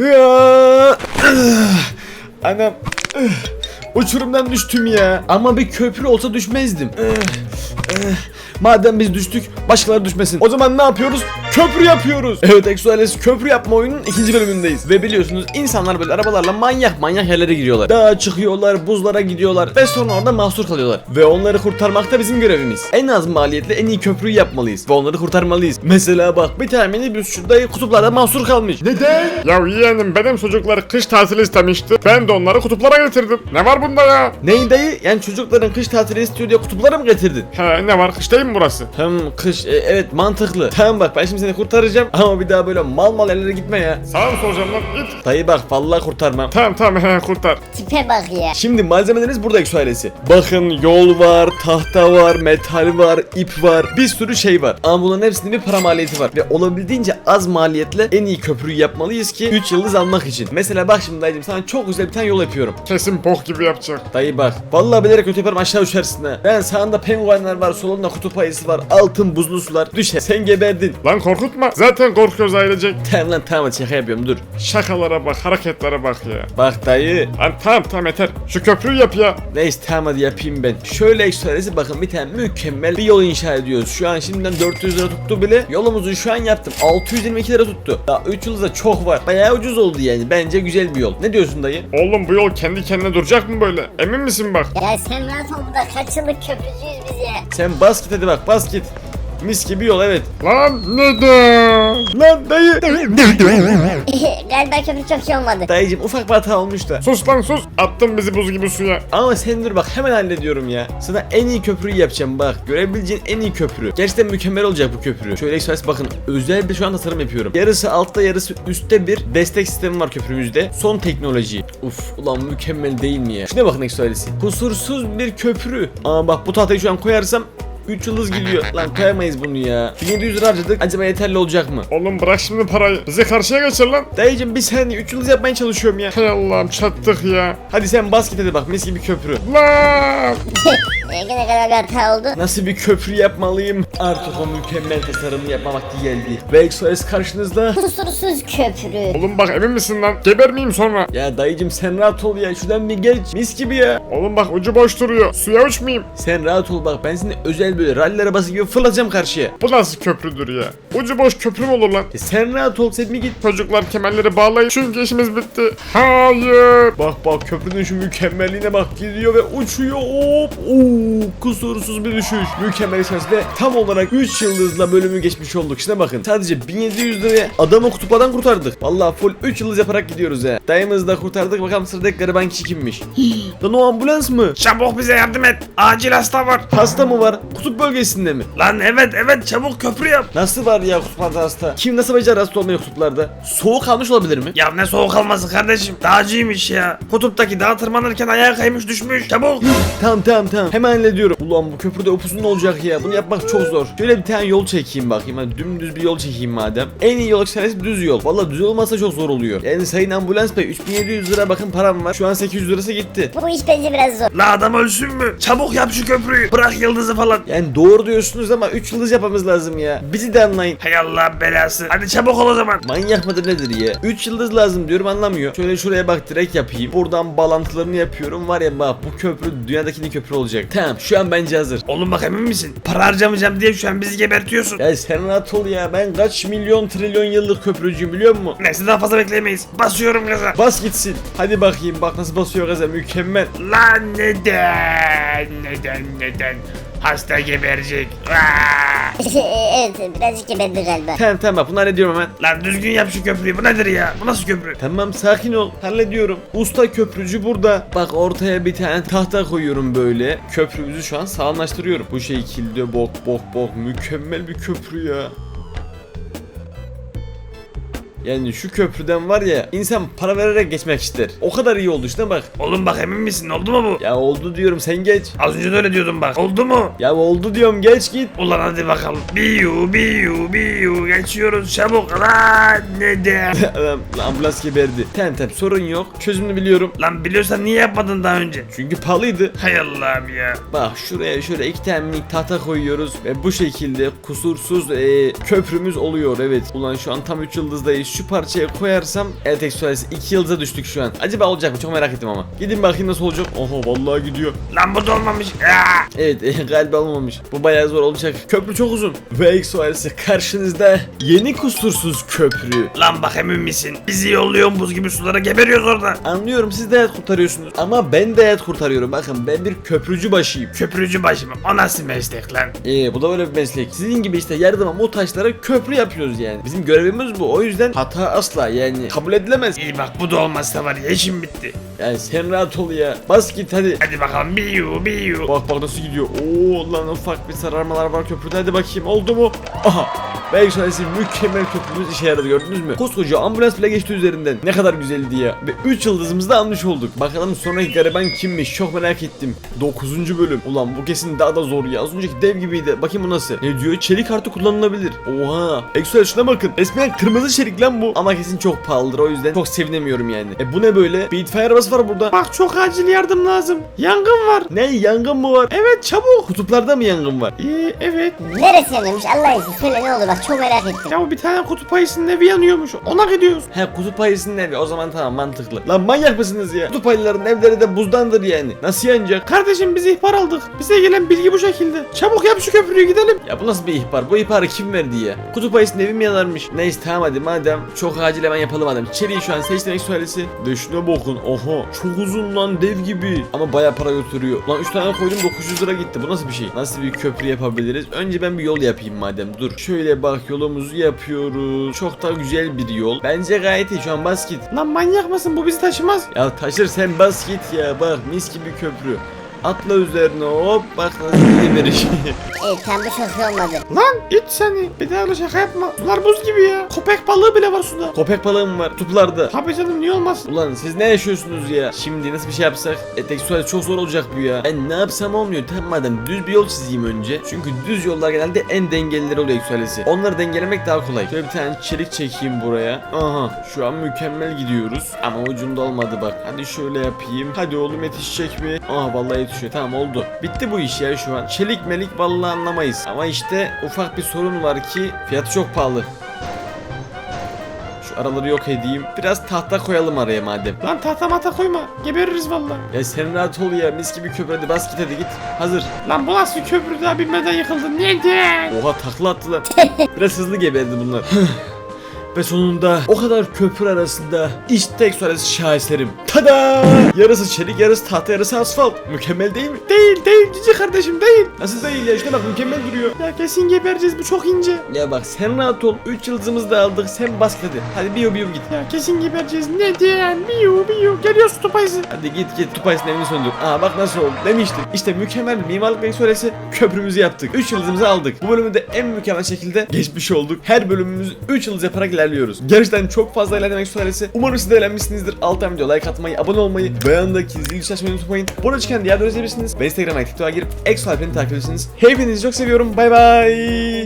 Ya. Anam. Uçurumdan düştüm ya. Ama bir köprü olsa düşmezdim. Madem biz düştük, başkaları düşmesin. O zaman ne yapıyoruz? Köprü yapıyoruz. Evet Exo ailesi köprü yapma oyunun ikinci bölümündeyiz. Ve biliyorsunuz insanlar böyle arabalarla manyak manyak yerlere giriyorlar. Dağa çıkıyorlar, buzlara gidiyorlar ve sonra orada mahsur kalıyorlar. Ve onları kurtarmak da bizim görevimiz. En az maliyetle en iyi köprüyü yapmalıyız ve onları kurtarmalıyız. Mesela bak bir tane minibüs şurada kutuplarda mahsur kalmış. Neden? Ya yeğenim benim çocuklar kış tatili istemişti. Ben de onları kutuplara getirdim. Ne var bunda ya? Neyi dayı? Yani çocukların kış tatili istiyor diye kutuplara mı getirdin? He ne var kış değil mi burası? Hem kış e, evet mantıklı. Tamam bak ben şimdi seni kurtaracağım ama bir daha böyle mal mal yerlere gitme ya. Sana mı soracağım lan? Git. Dayı bak vallahi kurtarmam. Tamam tamam he kurtar. Tipe bak ya. Şimdi malzemeleriniz burada Eksu ailesi. Bakın yol var, tahta var, metal var, ip var, bir sürü şey var. Ama bunların hepsinin bir para maliyeti var. Ve olabildiğince az maliyetle en iyi köprüyü yapmalıyız ki 3 yıldız almak için. Mesela bak şimdi dayıcım sana çok güzel bir tane yol yapıyorum. Kesin bok gibi yapacak. Dayı bak. Vallahi bilerek kötü yaparım aşağı uçarsın ha. Ben sağında penguenler var, solunda kutup ayısı var, altın buzlu sular. Düşe sen geberdin. Lan korkutma. Zaten korkuyoruz ailecek. Tamam lan tamam şaka yapıyorum dur. Şakalara bak, hareketlere bak ya. Bak dayı. Lan tamam tamam yeter. Şu köprüyü yap ya. Neyse tamam hadi yapayım ben. Şöyle ekstresi bakın bir tane mükemmel bir yol inşa ediyoruz. Şu an şimdiden 400 lira tuttu bile. Yolumuzu şu an yaptım. 622 lira tuttu. Daha 3 yılda çok var. Bayağı ucuz oldu yani. Bence güzel bir yol. Ne diyorsun dayı? Oğlum bu yol kendi kendine duracak mı böyle? Emin misin bak? Ya sen ol da kaç yıllık köprücüyüz biz ya. Sen bas git hadi bak bas git. Mis gibi yol evet. Lan neden? Lan dayı. Galiba köprü çok iyi olmadı. Dayıcım ufak bir hata olmuş da. Sus lan sus. Attın bizi buz gibi suya. Ama sen dur bak hemen hallediyorum ya. Sana en iyi köprüyü yapacağım bak. Görebileceğin en iyi köprü. Gerçekten mükemmel olacak bu köprü. Şöyle Express bakın özel bir şu an tasarım yapıyorum. Yarısı altta yarısı üstte bir destek sistemi var köprümüzde. Son teknoloji. Uf ulan mükemmel değil mi ya? Şuna bakın Express. Kusursuz bir köprü. Ama bak bu tahtayı şu an koyarsam 3 yıldız gidiyor. Lan koyamayız bunu ya. 1700 lira harcadık. Acaba yeterli olacak mı? Oğlum bırak şimdi parayı. Bizi karşıya geçir lan. Dayıcım bir saniye 3 yıldız yapmaya çalışıyorum ya. Hay Allah'ım çattık ya. Hadi sen bas git hadi bak mis gibi köprü. Lan. e, gene kadar bir hata oldu. Nasıl bir köprü yapmalıyım? Artık o mükemmel tasarımı yapma vakti geldi. Ve XOS karşınızda. Kusursuz köprü. Oğlum bak emin misin lan? Geber miyim sonra? Ya dayıcım sen rahat ol ya şuradan bir geç. Mis gibi ya. Oğlum bak ucu boş duruyor. Suya uçmayayım. Sen rahat ol bak ben seni özel böyle rally arabası gibi fırlatacağım karşıya. Bu nasıl köprüdür ya? Ucu boş köprü mü olur lan? E sen rahat ol sen bir git. Çocuklar kemerleri bağlayın çünkü işimiz bitti. Hayır. Bak bak köprünün şu mükemmelliğine bak gidiyor ve uçuyor hop. Oo, kusursuz bir düşüş. Mükemmel ve tam olarak 3 yıldızla bölümü geçmiş olduk. Şimdi bakın sadece 1700 liraya adamı kutupadan kurtardık. Vallahi full 3 yıldız yaparak gidiyoruz ya. Dayımızı da kurtardık bakalım sıradaki gariban kişi kimmiş? Lan o ambulans mı? Çabuk bize yardım et. Acil hasta var. Hasta mı var? Kutup bölgesinde mi? Lan evet evet çabuk köprü yap. Nasıl var ya kutuplarda hasta? Kim nasıl becerir hasta olmayı kutuplarda? Soğuk almış olabilir mi? Ya ne soğuk alması kardeşim. Dağcıymış ya. Kutuptaki dağa tırmanırken ayağa kaymış düşmüş. Çabuk. Tamam tamam tamam. Hemen hallediyorum. Ulan bu köprüde upuzun olacak ya. Bunu yapmak çok zor. Şöyle bir tane yol çekeyim bakayım. Hani dümdüz bir yol çekeyim madem. En iyi yol çaresi düz yol. Valla düz olmasa çok zor oluyor. Yani sayın ambulans bey 3700 lira bakın param var. Şu an 800 lirası gitti. Bu iş bence biraz zor. La adam ölsün mü? Çabuk yap şu köprüyü. Bırak yıldızı falan. Yani doğru diyorsunuz ama 3 yıldız yapmamız lazım ya. Bizi de anlayın. Hay Allah belası. Hadi çabuk ol o zaman. Manyak mıdır nedir ya? 3 yıldız lazım diyorum anlamıyor. Şöyle şuraya bak direkt yapayım. Buradan bağlantılarını yapıyorum. Var ya bak bu köprü dünyadaki iyi köprü olacak. Tamam şu an bence hazır. Oğlum bak emin misin? Para harcamayacağım diye şu an bizi gebertiyorsun. Ya sen rahat ol ya. Ben kaç milyon trilyon yıllık köprücüyüm biliyor musun? Neyse daha fazla bekleyemeyiz. Basıyorum gaza. Bas gitsin. Hadi bakayım bak nasıl basıyor gaza mükemmel. Lan neden? Neden neden? Hasta geberecek. Aa! evet birazcık geberdi galiba. Tamam tamam bak bunları ediyorum hemen. Lan düzgün yap şu köprüyü. Bu nedir ya? Bu nasıl köprü? Tamam sakin ol hallediyorum. Usta köprücü burada. Bak ortaya bir tane tahta koyuyorum böyle. Köprümüzü şu an sağlamlaştırıyorum. Bu şekilde bok bok bok mükemmel bir köprü ya. Yani şu köprüden var ya insan para vererek geçmek ister. O kadar iyi oldu işte bak. Oğlum bak emin misin? Oldu mu bu? Ya oldu diyorum sen geç. Az önce de öyle diyordun bak. Oldu mu? Ya oldu diyorum geç git. Ulan hadi bakalım. Biyu biyu biyu geçiyoruz çabuk. Lan neden? Adam ambulans geberdi. Tamam tamam sorun yok. Çözümünü biliyorum. Lan biliyorsan niye yapmadın daha önce? Çünkü pahalıydı. Hay Allah'ım ya. Bak şuraya şöyle iki tane minik tahta koyuyoruz ve bu şekilde kusursuz e, köprümüz oluyor evet. Ulan şu an tam 3 yıldızdayız. Şu parçaya koyarsam evet eksualesi 2 yıldıza düştük şu an. Acaba olacak mı? Çok merak ettim ama. Gidin bakayım nasıl olacak. Oha vallahi gidiyor. Lan bu da olmamış. Aa! Evet e, galiba olmamış. Bu bayağı zor olacak. Köprü çok uzun. Ve eksualesi karşınızda yeni kusursuz köprü. Lan bak emin misin? Bizi yolluyorsun buz gibi sulara geberiyoruz orada. Anlıyorum siz de hayat kurtarıyorsunuz. Ama ben de hayat kurtarıyorum. Bakın ben bir köprücü başıyım. Köprücü başı mı? O nasıl meslek lan? Ee, bu da böyle bir meslek. Sizin gibi işte yardıma muhtaçlara köprü yapıyoruz yani. Bizim görevimiz bu. O yüzden hata asla yani kabul edilemez. İyi bak bu da olmazsa var ya işim bitti. Yani sen rahat ol ya. Bas git hadi. Hadi bakalım biyu biyu. Bak bak nasıl gidiyor. Oo lan ufak bir sararmalar var köprüde. Hadi bakayım oldu mu? Aha. Belki sonrası mükemmel köprümüz işe yaradı gördünüz mü? Koskoca ambulans bile geçti üzerinden. Ne kadar güzeldi ya. Ve 3 yıldızımızı da almış olduk. Bakalım sonraki gariban kimmiş? Çok merak ettim. 9. bölüm. Ulan bu kesin daha da zor ya. Az önceki dev gibiydi. Bakayım bu nasıl? Ne diyor? Çelik artı kullanılabilir. Oha. Excel şuna bakın. Resmen kırmızı çelik lan bu. Ama kesin çok pahalıdır. O yüzden çok sevinemiyorum yani. E bu ne böyle? Bir itfaiye arabası var burada. Bak çok acil yardım lazım. Yangın var. Ne yangın mı var? Evet çabuk. Kutuplarda mı yangın var? İyi evet. Neresi yanıyormuş Allah izin söyle ne olur bak çok merak ettim. Ya bir tane kutup ayısının evi yanıyormuş. Ona gidiyoruz. He kutup ayısının evi o zaman tamam mantıklı. Lan manyak mısınız ya? Kutup ayıların evleri de buzdandır yani. Nasıl yanacak? Kardeşim biz ihbar aldık. Bize gelen bilgi bu şekilde. Çabuk yap şu köprüyü gidelim. Ya bu nasıl bir ihbar? Bu ihbarı kim verdi ya? Kutup ayısının evi mi yanarmış? Neyse tamam hadi madem çok acil hemen yapalım madem. Çeliği şu an seçtim eksualesi. Dışına bakın oha. Çok uzun lan dev gibi. Ama baya para götürüyor. Lan 3 tane koydum 900 lira gitti. Bu nasıl bir şey? Nasıl bir köprü yapabiliriz? Önce ben bir yol yapayım madem. Dur. Şöyle bak yolumuzu yapıyoruz. Çok da güzel bir yol. Bence gayet iyi şu an bas git. Lan manyak mısın bu bizi taşımaz. Ya taşır sen bas git ya bak mis gibi köprü. Atla üzerine hop bak nasıl şey. Evet tam bu iyi olmadı. Lan it seni. Bir daha öyle şaka yapma. Sular buz gibi ya. Köpek balığı bile var suda. Köpek balığı mı var tuplarda? Tabii canım niye olmaz? Ulan siz ne yaşıyorsunuz ya? Şimdi nasıl bir şey yapsak? E tekstüel çok zor olacak bu ya. Ben ne yapsam olmuyor. Tamam madem düz bir yol çizeyim önce. Çünkü düz yollar genelde en dengelileri oluyor eksualesi. Onları dengelemek daha kolay. Şöyle bir tane çelik çekeyim buraya. Aha şu an mükemmel gidiyoruz. Ama ucunda olmadı bak. Hadi şöyle yapayım. Hadi oğlum yetişecek mi? Aha vallahi yetişiyor. Tamam oldu. Bitti bu iş ya şu an. Çelik melik vallahi anlamayız. Ama işte ufak bir sorun var ki fiyatı çok pahalı. Şu araları yok edeyim. Biraz tahta koyalım araya madem. Lan tahta mata koyma. Gebeririz valla. Ya sen rahat ol ya mis gibi köprü hadi bas git hadi git. Hazır. Lan bu nasıl köprü daha binmeden yıkıldı. Neden? Oha takla attılar. Biraz hızlı geberdi bunlar. Ve sonunda o kadar köprü arasında işte eksualesi şaheserim. Tada! Yarısı çelik, yarısı tahta, yarısı asfalt. Mükemmel değil mi? Değil değil cici kardeşim değil. Nasıl değil ya? İşte bak mükemmel duruyor. Ya kesin gebereceğiz bu çok ince. Ya bak sen rahat ol. 3 yıldızımızı da aldık. Sen bas hadi. Hadi biyo biyo git. Ya kesin gebereceğiz. Neden? Biyu biyu. Geliyoruz tupayızı. Hadi git git Tupay'sın evini söndür. Aa bak nasıl oldu demiştim. İşte mükemmel mimarlık ve söylesi köprümüzü yaptık. 3 yıldızımızı aldık. Bu bölümü de en mükemmel şekilde geçmiş olduk. Her bölümümüzü 3 yıldız yaparak ilerliyoruz. Gerçekten çok fazla ilerlemek söylesi. Umarım siz de eğlenmişsinizdir. Alttan video like atmayı, abone olmayı yanındaki zil açmayı unutmayın. Burada çıkan diğer videoları izleyebilirsiniz. Ve Instagram'a, TikTok'a girip Exo Alper'i takip edebilirsiniz. Hepinizi çok seviyorum. Bay bay.